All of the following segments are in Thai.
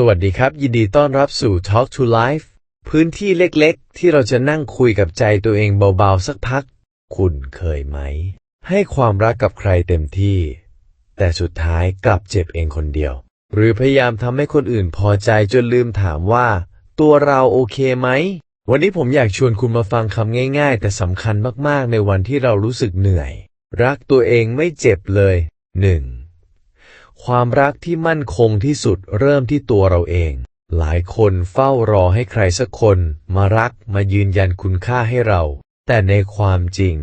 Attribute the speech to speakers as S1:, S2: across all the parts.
S1: สวัสดีครับ ยินดีต้อนรับสู่ Talk to Life พื้นที่เล็กๆ ที่เราจะนั่งคุยกับใจตัวเองเบาๆ สักพัก คุณเคยไหม ให้ความรักกับใครเต็มที่ แต่สุดท้ายกลับเจ็บเองคนเดียว หรือพยายามทำให้คนอื่นพอใจจนลืมถามว่า ตัวเราโอเคไหม วันนี้ผมอยากชวนคุณมาฟังคำง่าย ๆ แต่สำคัญมากๆ ในวันที่เรารู้สึกเหนื่อย รักตัวเองไม่เจ็บเลย 1. ความรักที่มั่นคงที่สุดเริ่มที่ตัวเราเอง หลายคนเฝ้ารอให้ใครสักคนมารักมายืนยันคุณค่าให้เรา แต่ในความจริง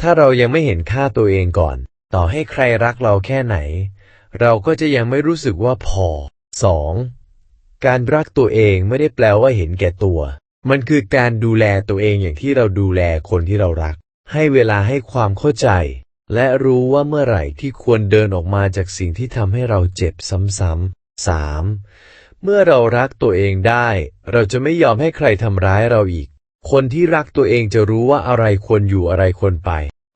S1: ถ้าเรายังไม่เห็นค่าตัวเองก่อน ต่อให้ใครรักเราแค่ไหน เราก็จะยังไม่รู้สึกว่าพอ 2. การรักตัวเองไม่ได้แปลว่าเห็นแก่ตัว มันคือการดูแลตัวเองอย่างที่เราดูแลคนที่เรารัก ให้เวลาให้ความเข้าใจ และรู้ว่าเมื่อไหร่ที่ควรเดินออกมาจากสิ่งที่ทำให้เราเจ็บซ้ำๆ 3. เมื่อเรารักตัวเองได้ เราจะไม่ยอมให้ใครทำร้ายเราอีก คนที่รักตัวเองจะรู้ว่าอะไรควรอยู่อะไรควรไป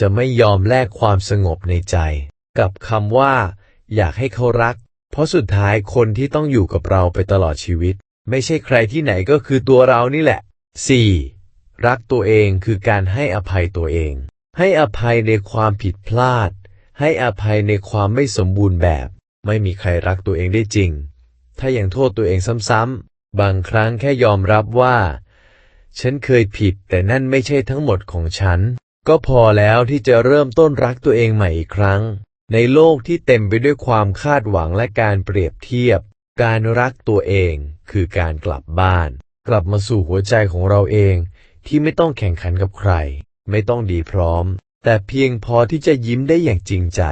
S1: จะไม่ยอมแลกความสงบในใจ กับคำว่า อยากให้เขารัก เพราะสุดท้ายคนที่ต้องอยู่กับเราไปตลอดชีวิต ไม่ใช่ใครที่ไหนก็คือตัวเรานี่แหละ 4. รักตัวเองคือการให้อภัยตัวเอง ให้อภัยในความผิดพลาด ให้อภัยในความไม่สมบูรณ์แบบ ไม่มีใครรักตัวเองได้จริง ถ้ายังโทษตัวเองซ้ำๆ บางครั้งแค่ยอมรับว่า ฉันเคยผิดแต่นั่นไม่ใช่ทั้งหมดของฉัน ก็พอแล้วที่จะเริ่มต้นรักตัวเองใหม่อีกครั้ง ในโลกที่เต็มไปด้วยความคาดหวังและการเปรียบเทียบ การรักตัวเองคือการกลับบ้าน กลับมาสู่หัวใจของเราเองที่ไม่ต้องแข่งขันกับใคร ไม่ต้องดีพร้อม แต่เพียงพอที่จะยิ้มได้อย่างจริงใจ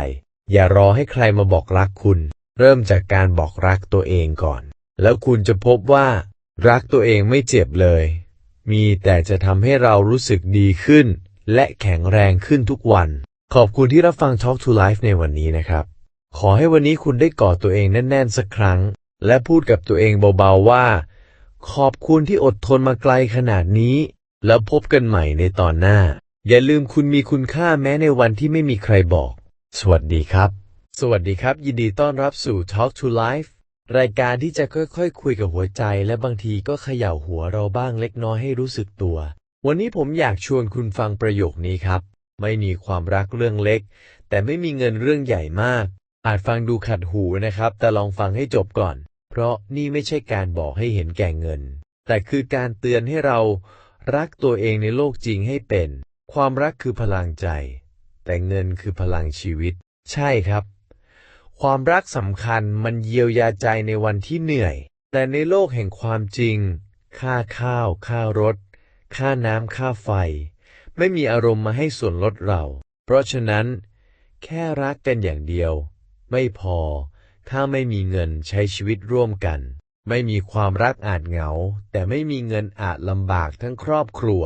S1: อย่ารอให้ใครมาบอกรักคุณ เริ่มจากการบอกรักตัวเองก่อน แล้วคุณจะพบว่า รักตัวเองไม่เจ็บเลย มีแต่จะทำให้เรารู้สึกดีขึ้น และแข็งแรงขึ้นทุกวัน ขอบคุณที่รับฟัง Talk to Life ในวันนี้นะครับ ขอให้วันนี้คุณได้กอดตัวเองแน่นๆสักครั้ง และพูดกับตัวเองเบาๆว่า ขอบคุณที่อดทนมาไกลขนาดนี้ แล้วพบกันใหม่ในตอนหน้า อย่าลืมคุณมีคุณค่าแม้ในวันที่ไม่มีใครบอก สวัสดีครับ สวัสดีครับ ยินดีต้อนรับสู่ Talk to Life รายการที่จะค่อยๆคคุยกับหัวใจ และบางทีก็เขย่าหัวเราบ้างเล็กน้อยให้รู้สึกตัว วันนี้ผมอยากชวนคุณฟังประโยคนี้ครับ ไม่มีความรักเรื่องเล็ก แต่ไม่มีเงินเรื่องใหญ่มาก อาจฟังดูขัดหูนะครับ แต่ลองฟังให้จบก่อน เพราะนี่ไม่ใช่การบอกให้เห็นแก่เงิน แต่คือการเตือนให้เรา รักตัวเองในโลกจริงให้เป็น ความรักคือพลังใจ แต่เงินคือพลังชีวิต ใช่ครับ ความรักสำคัญมันเยียวยาใจในวันที่เหนื่อย แต่ในโลกแห่งความจริง ค่าข้าว ค่ารถ ค่าน้ำค่าไฟ ไม่มีอารมณ์มาให้ส่วนลดเรา เพราะฉะนั้น แค่รักกันอย่างเดียว ไม่พอ ถ้าไม่มีเงินใช้ชีวิตร่วมกัน ไม่มีความรักอาจเหงา แต่ไม่มีเงินอาจลำบากทั้งครอบครัว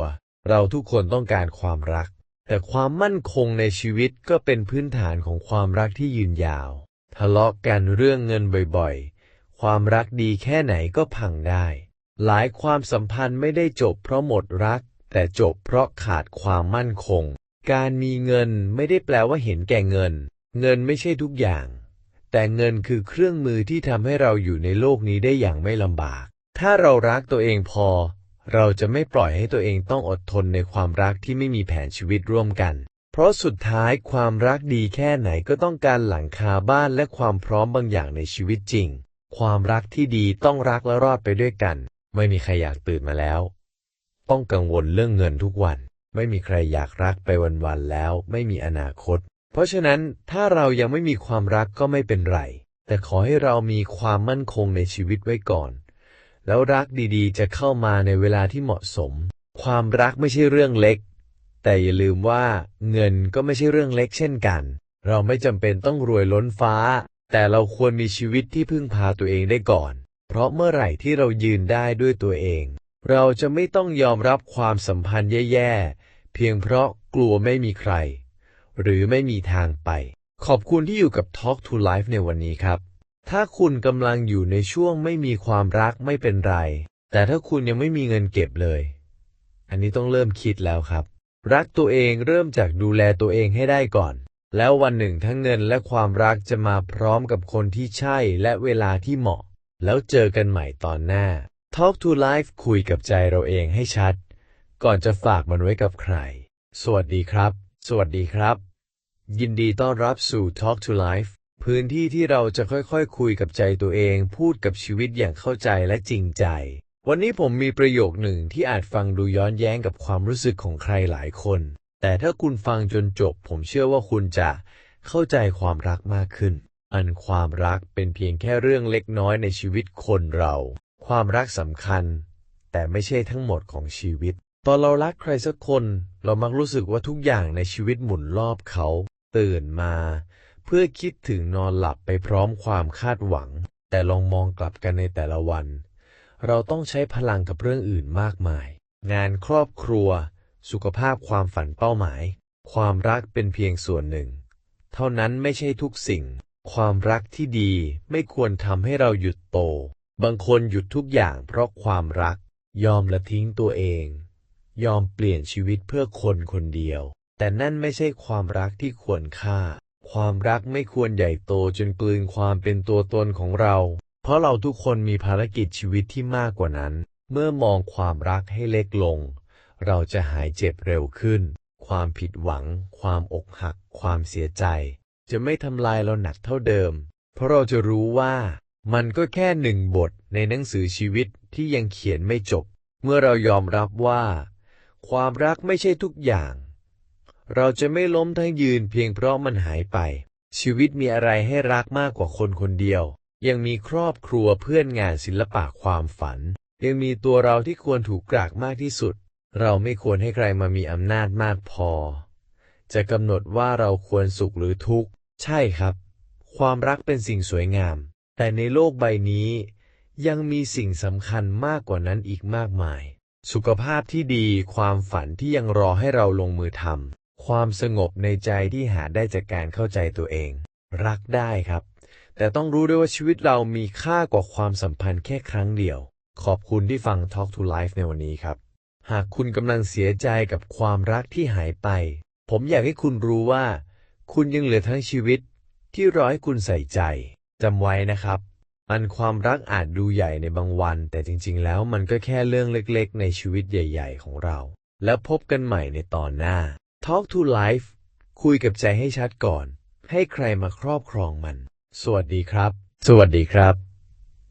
S1: เราทุกคนต้องการความรัก แต่ความมั่นคงในชีวิตก็เป็นพื้นฐานของความรักที่ยืนยาว ทะเลาะกันเรื่องเงินบ่อยๆ ความรักดีแค่ไหนก็พังได้ หลายความสัมพันธ์ไม่ได้จบเพราะหมดรัก แต่จบเพราะขาดความมั่นคง การมีเงินไม่ได้แปลว่าเห็นแก่เงิน เงินไม่ใช่ทุกอย่าง แต่เงินคือเครื่องมือที่ทำให้เราอยู่ในโลกนี้ได้อย่างไม่ลำบาก ถ้าเรารักตัวเองพอ เราจะไม่ปล่อยให้ตัวเองต้องอดทนในความรักที่ไม่มีแผนชีวิตร่วมกัน เพราะสุดท้ายความรักดีแค่ไหนก็ต้องการหลังคาบ้านและความพร้อมบางอย่างในชีวิตจริง ความรักที่ดีต้องรักและรอดไปด้วยกัน ไม่มีใครอยากตื่นมาแล้ว ต้องกังวลเรื่องเงินทุกวัน ไม่มีใครอยากรักไปวันๆแล้ว ไม่มีอนาคต เพราะฉะนั้นถ้าเรายังไม่มีความรักก็ไม่เป็นไร แต่ขอให้เรามีความมั่นคงในชีวิตไว้ก่อน แล้วรักดีๆ จะเข้ามาในเวลาที่เหมาะสม ความรักไม่ใช่เรื่องเล็ก แต่อย่าลืมว่าเงินก็ไม่ใช่เรื่องเล็กเช่นกัน เราไม่จำเป็นต้องรวยล้นฟ้า แต่เราควรมีชีวิตที่พึ่งพาตัวเองได้ก่อน เพราะเมื่อไหร่ที่เรายืนได้ด้วยตัวเอง เราจะไม่ต้องยอมรับความสัมพันธ์แย่ๆเพียงเพราะกลัวไม่มีใคร หรือไม่มีทางไป ขอบคุณที่อยู่กับ Talk to Life ในวันนี้ครับ ถ้าคุณกำลังอยู่ในช่วงไม่มีความรักไม่เป็นไร แต่ถ้าคุณยังไม่มีเงินเก็บเลย อันนี้ต้องเริ่มคิดแล้วครับ รักตัวเองเริ่มจากดูแลตัวเองให้ได้ก่อน แล้ววันหนึ่งทั้งเงินและความรักจะมาพร้อมกับคนที่ใช่และเวลาที่เหมาะ แล้วเจอกันใหม่ตอนหน้า Talk to Life คุยกับใจเราเองให้ชัด ก่อนจะฝากมันไว้กับใคร สวัสดีครับ สวัสดีครับ ยินดีต้อนรับสู่ Talk to Life พื้นที่ที่เราจะค่อยๆคคุยกับใจตัวเอง พูดกับชีวิตอย่างเข้าใจและจริงใจ วันนี้ผมมีประโยคหนึ่งที่อาจฟังดูย้อนแย้งกับความรู้สึกของใครหลายคน แต่ถ้าคุณฟังจนจบ ผมเชื่อว่าคุณจะเข้าใจความรักมากขึ้น อันความรักเป็นเพียงแค่เรื่องเล็กน้อยในชีวิตคนเรา ความรักสำคัญ แต่ไม่ใช่ทั้งหมดของชีวิต ตอนเรารักใครสักคน เรามักรู้สึกว่าทุกอย่างในชีวิตหมุนรอบเขา ตื่นมา เพื่อคิดถึงนอนหลับไปพร้อมความคาดหวัง แต่ลองมองกลับกันในแต่ละวัน เราต้องใช้พลังกับเรื่องอื่นมากมาย งานครอบครัว สุขภาพความฝันเป้าหมาย ความรักเป็นเพียงส่วนหนึ่ง เท่านั้นไม่ใช่ทุกสิ่ง ความรักที่ดีไม่ควรทำให้เราหยุดโต บางคนหยุดทุกอย่างเพราะความรัก ยอมละทิ้งตัวเอง ยอมเปลี่ยนชีวิตเพื่อคนคนเดียว แต่นั่นไม่ใช่ความรักที่ควรค่า ความรักไม่ควรใหญ่โตจนกลืนความเป็นตัวตนของเรา เพราะเราทุกคนมีภารกิจชีวิตที่มากกว่านั้น เมื่อมองความรักให้เล็กลง เราจะหายเจ็บเร็วขึ้น ความผิดหวัง ความอกหัก ความเสียใจ จะไม่ทำลายเราหนักเท่าเดิม เพราะเราจะรู้ว่ามันก็แค่หนึ่งบทในหนังสือชีวิตที่ยังเขียนไม่จบ เมื่อเรายอมรับว่า ความรักไม่ใช่ทุกอย่าง เราจะไม่ล้มทั้งยืนเพียงเพราะมันหายไป ชีวิตมีอะไรให้รักมากกว่าคนคนเดียว ยังมีครอบครัวเพื่อนงานศิลปะความฝัน ยังมีตัวเราที่ควรถูกกรากมากที่สุด เราไม่ควรให้ใครมามีอำนาจมากพอ จะกำหนดว่าเราควรสุขหรือทุกข์ ใช่ครับ ความรักเป็นสิ่งสวยงาม แต่ในโลกใบนี้ ยังมีสิ่งสำคัญมากกว่านั้นอีกมากมาย สุขภาพที่ดี ความฝันที่ยังรอให้เราลงมือทำ ความสงบในใจที่หาได้จากการเข้าใจตัวเอง รักได้ครับ แต่ต้องรู้ด้วยว่าชีวิตเรามีค่ากว่าความสัมพันธ์แค่ครั้งเดียว ขอบคุณที่ฟัง Talk to Life ในวันนี้ครับ หากคุณกำลังเสียใจกับความรักที่หายไป ผมอยากให้คุณรู้ว่า คุณยังเหลือทั้งชีวิตที่รอให้คุณใส่ใจจำไว้นะครับ มันความรักอาจดูใหญ่ในบางวัน แต่จริง ๆ แล้วมันก็แค่เรื่องเล็กๆ ในชีวิตใหญ่ ๆ ของเรา แล้วพบกันใหม่ในตอนหน้า Talk to Life คุยกับใจให้ชัดก่อน ให้ใครมาครอบครองมัน สวัสดีครับ สวัสดีครับ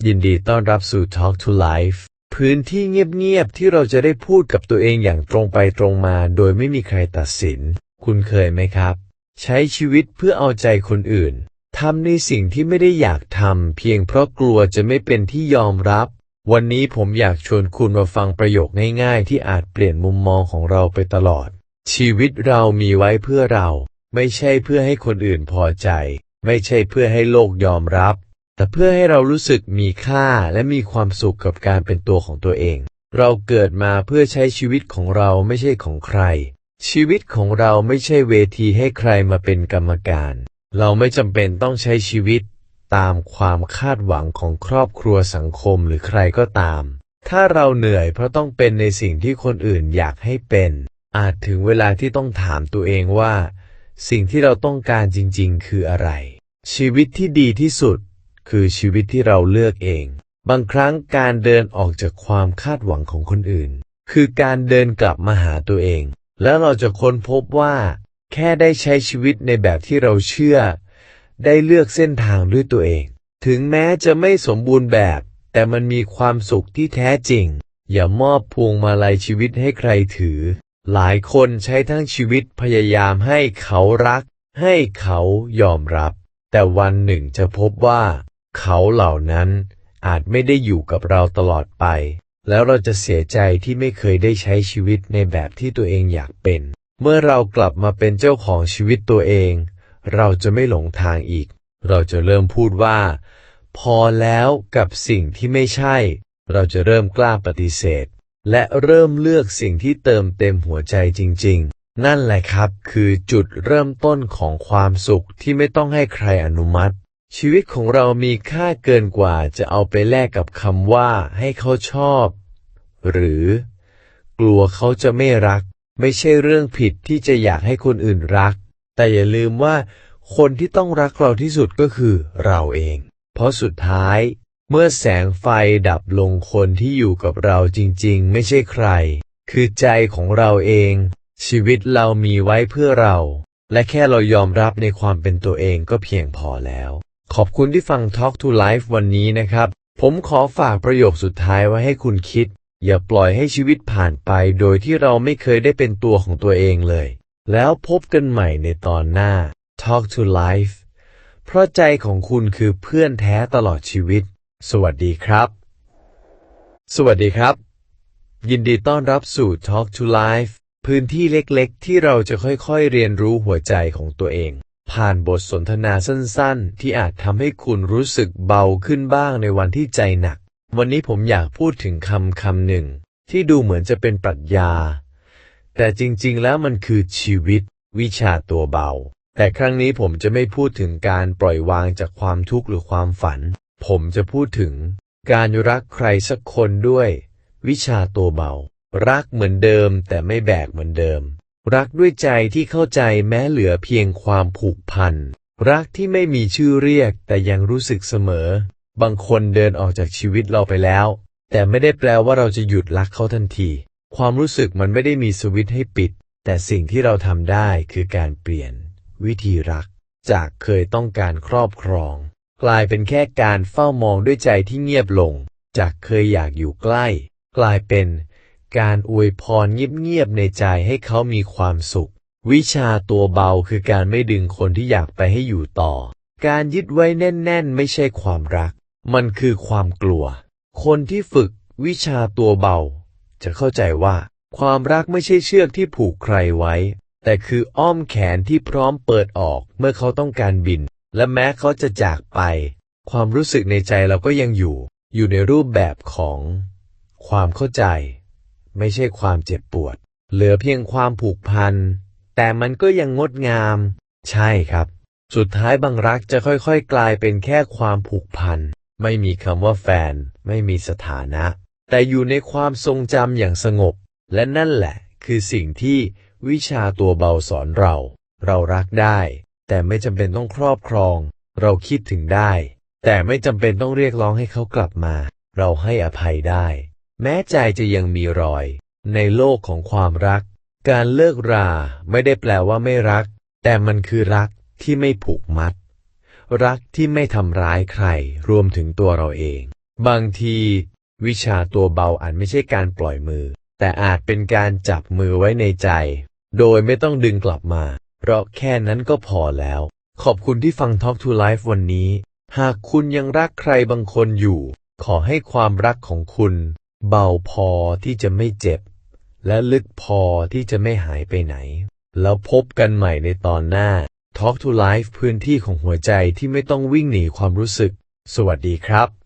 S1: ยินดีต้อนรับสู่ Talk to Life พื้นที่เงียบ ๆ ที่เราจะได้พูดกับตัวเองอย่างตรงไปตรงมา โดยไม่มีใครตัดสิน คุณเคยไหมครับ ใช้ชีวิตเพื่อเอาใจคนอื่น ทำในสิ่งที่ไม่ได้อยากทำเพียงเพราะกลัวจะไม่เป็นที่ยอมรับ วันนี้ผมอยากชวนคุณมาฟังประโยคง่ายๆ ที่อาจเปลี่ยนมุมมองของเราไปตลอด ชีวิตเรามีไว้เพื่อเรา ไม่ใช่เพื่อให้คนอื่นพอใจ ไม่ใช่เพื่อให้โลกยอมรับ แต่เพื่อให้เรารู้สึกมีค่าและมีความสุขกับการเป็นตัวของตัวเอง เราเกิดมาเพื่อใช้ชีวิตของเราไม่ใช่ของใคร ชีวิตของเราไม่ใช่เวทีให้ใครมาเป็นกรรมการ เราไม่จำเป็นต้องใช้ชีวิตตามความคาดหวังของครอบครัวสังคมหรือใครก็ตาม ถ้าเราเหนื่อยเพราะต้องเป็นในสิ่งที่คนอื่นอยากให้เป็น อาจถึงเวลาที่ต้องถามตัวเองว่า สิ่งที่เราต้องการจริง ๆ คืออะไร ชีวิตที่ดีที่สุด คือชีวิตที่เราเลือกเอง บางครั้งการเดินออกจากความคาดหวังของคนอื่น คือการเดินกลับมาหาตัวเอง แล้วเราจะค้นพบว่า แค่ได้ใช้ชีวิตในแบบที่เราเชื่อ ได้เลือกเส้นทางด้วยตัวเอง ถึงแม้จะไม่สมบูรณ์แบบ แต่มันมีความสุขที่แท้จริง อย่ามอบพวงมาลัยชีวิตให้ใครถือ หลายคนใช้ทั้งชีวิตพยายามให้เขารัก ให้เขายอมรับ แต่วันหนึ่งจะพบว่า เขาเหล่านั้นอาจไม่ได้อยู่กับเราตลอดไป แล้วเราจะเสียใจที่ไม่เคยได้ใช้ชีวิตในแบบที่ตัวเองอยากเป็น เมื่อเรากลับมาเป็นเจ้าของชีวิตตัวเอง เราจะไม่หลงทางอีก เราจะเริ่มพูดว่า พอแล้วกับสิ่งที่ไม่ใช่ เราจะเริ่มกล้าปฏิเสธ และเริ่มเลือกสิ่งที่เติมเต็มหัวใจจริง ๆ นั่นแหละครับคือจุดเริ่มต้นของความสุขที่ไม่ต้องให้ใครอนุมัติ ชีวิตของเรามีค่าเกินกว่าจะเอาไปแลกกับคำว่าให้เขาชอบ หรือ กลัวเขาจะไม่รัก ไม่ใช่เรื่องผิดที่จะอยากให้คนอื่นรัก แต่อย่าลืมว่าคนที่ต้องรักเราที่สุดก็คือเราเอง เพราะสุดท้าย เมื่อแสงไฟดับลงคนที่อยู่กับเราจริงๆ ไม่ใช่ใคร คือใจของเราเอง ชีวิตเรามีไว้เพื่อเรา และแค่เรายอมรับในความเป็นตัวเองก็เพียงพอแล้ว ขอบคุณที่ฟัง Talk to Life วันนี้นะครับ ผมขอฝากประโยคสุดท้ายไว้ให้คุณคิด อย่าปล่อยให้ชีวิตผ่านไปโดยที่เราไม่เคยได้เป็นตัวของตัวเองเลย แล้วพบกันใหม่ในตอนหน้า Talk to Life เพราะใจของคุณคือเพื่อนแท้ตลอดชีวิต สวัสดีครับ สวัสดีครับ ยินดีต้อนรับสู่ Talk to Life พื้นที่เล็กๆ ที่เราจะค่อยๆ เรียนรู้หัวใจของตัวเอง ผ่านบทสนทนาสั้นๆ ที่อาจทำให้คุณรู้สึกเบาขึ้นบ้างในวันที่ใจหนัก วันนี้ผมอยากพูดถึงคำคำหนึ่ง ที่ดูเหมือนจะเป็นปรัชญา แต่จริงๆ แล้วมันคือชีวิต วิชาตัวเบา แต่ครั้งนี้ผมจะไม่พูดถึงการปล่อยวางจากความทุกข์หรือความฝัน ผมจะพูดถึง การรักใครสักคนด้วย วิชาตัวเบา รักเหมือนเดิมแต่ไม่แบกเหมือนเดิม รักด้วยใจที่เข้าใจแม้เหลือเพียงความผูกพัน รักที่ไม่มีชื่อเรียกแต่ยังรู้สึกเสมอ บางคนเดินออกจากชีวิตเราไปแล้ว แต่ไม่ได้แปลว่าเราจะหยุดรักเขาทันที ความรู้สึกมันไม่ได้มีสวิตช์ให้ปิด แต่สิ่งที่เราทำได้คือการเปลี่ยน วิธีรัก จากเคยต้องการครอบครอง กลายเป็นแค่การเฝ้ามองด้วยใจที่เงียบลง จากเคยอยากอยู่ใกล้ กลายเป็นการอวยพรเงียบๆในใจให้เขามีความสุข วิชาตัวเบาคือการไม่ดึงคนที่อยากไปให้อยู่ต่อ การยึดไว้แน่น ๆ ไม่ใช่ความรัก มันคือความกลัว คนที่ฝึกวิชาตัวเบา จะเข้าใจว่า ความรักไม่ใช่เชือกที่ผูกใครไว้ แต่คืออ้อมแขนที่พร้อมเปิดออกเมื่อเขาต้องการบิน และแม้เขาจะจากไป ความรู้สึกในใจเราก็ยังอยู่ อยู่ในรูปแบบของ ความเข้าใจ ไม่ใช่ความเจ็บปวด เหลือเพียงความผูกพัน แต่มันก็ยังงดงาม ใช่ครับ สุดท้ายบางรักจะค่อยๆ กลายเป็นแค่ความผูกพัน ไม่มีคำว่าแฟน ไม่มีสถานะ แต่อยู่ในความทรงจำอย่างสงบ และนั่นแหละ คือสิ่งที่วิชาตัวเบาสอนเรา เรารักได้ แต่ไม่จำเป็นต้องครอบครอง เราคิดถึงได้ แต่ไม่จำเป็นต้องเรียกร้องให้เขากลับมา เราให้อภัยได้ แม้ใจจะยังมีรอย ในโลกของความรัก การเลิกราไม่ได้แปลว่าไม่รัก แต่มันคือรักที่ไม่ผูกมัด รักที่ไม่ทำร้ายใคร รวมถึงตัวเราเอง บางที วิชาตัวเบาอาจไม่ใช่การปล่อยมือ แต่อาจเป็นการจับมือไว้ในใจ โดยไม่ต้องดึงกลับมา เพราะแค่นั้นก็พอแล้ว ขอบคุณที่ฟัง Talk to Life วันนี้ หากคุณยังรักใครบางคนอยู่ ขอให้ความรักของคุณ เบาพอที่จะไม่เจ็บ และลึกพอที่จะไม่หายไปไหน แล้วพบกันใหม่ในตอนหน้า Talk to Life พื้นที่ของหัวใจที่ไม่ต้องวิ่งหนีความรู้สึก สวัสดีครับ